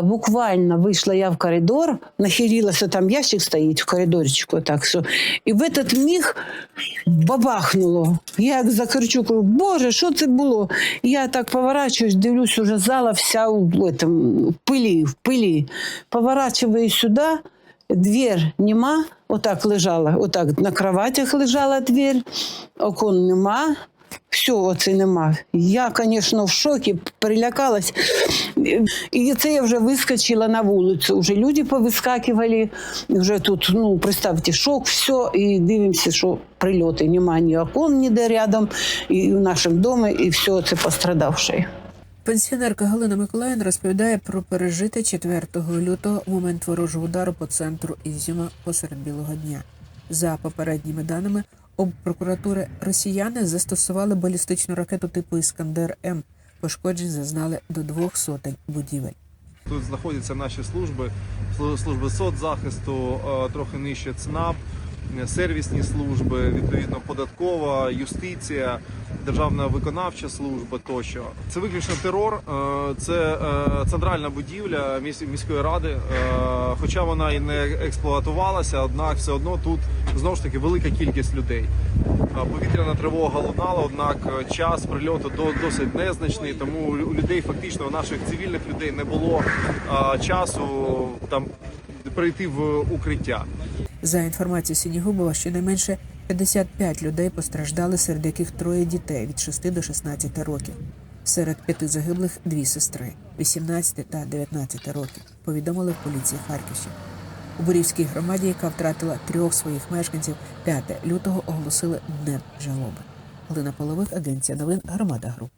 Буквально вийшла я в коридор, нахилилася, там ящик стоїть в коридорчику, так що. І в этот міг бабахнуло. Я як закричу, кажу, Боже, що це було? Я так поворачуюсь, дивлюсь, уже зала вся в, этом, в пилі, в пилі. Поворачиваю сюди, дверь нема, отак лежала, отак на кроватях лежала дверь, окон нема. Всього це нема. Я, звісно, в шокі, перелякалась. І це я вже вискочила на вулицю. Вже люди повискакували. Вже тут, ну, представте, шок, все. І дивимося, що прильоти. Нема ні окон ніде рядом, і в нашому домі, і все це пострадавши. Пенсіонерка Галина Миколаївна розповідає про пережите 4 лютого момент ворожого удару по центру Ізюма посеред білого дня. За попередніми даними обпрокуратури росіяни застосували балістичну ракету типу Іскандер М. Пошкоджень зазнали до двох сотень будівель. Тут знаходяться наші служби, служби соцзахисту, е, трохи нижче ЦНАП, сервісні служби, відповідно податкова, юстиція, державна виконавча служба тощо. Це виключно терор. е, Це е, центральна будівля міської ради. е, Хоча вона і не експлуатувалася, однак все одно тут знову ж таки велика кількість людей. Повітряна тривога лунала, однак час прильоту до- досить незначний, тому у людей фактично у наших цивільних людей не було часу там прийти в укриття. За інформацією Сінігубова, щонайменше 55 людей постраждали, серед яких троє дітей від 6 до 16 років. Серед п'яти загиблих дві сестри 18 та 19 років. Повідомили в поліції Харківщини. У Бурівській громаді, яка втратила трьох своїх мешканців, 5 лютого оголосили днем жалоби. Галина Половик, агенція новин Громада Груп.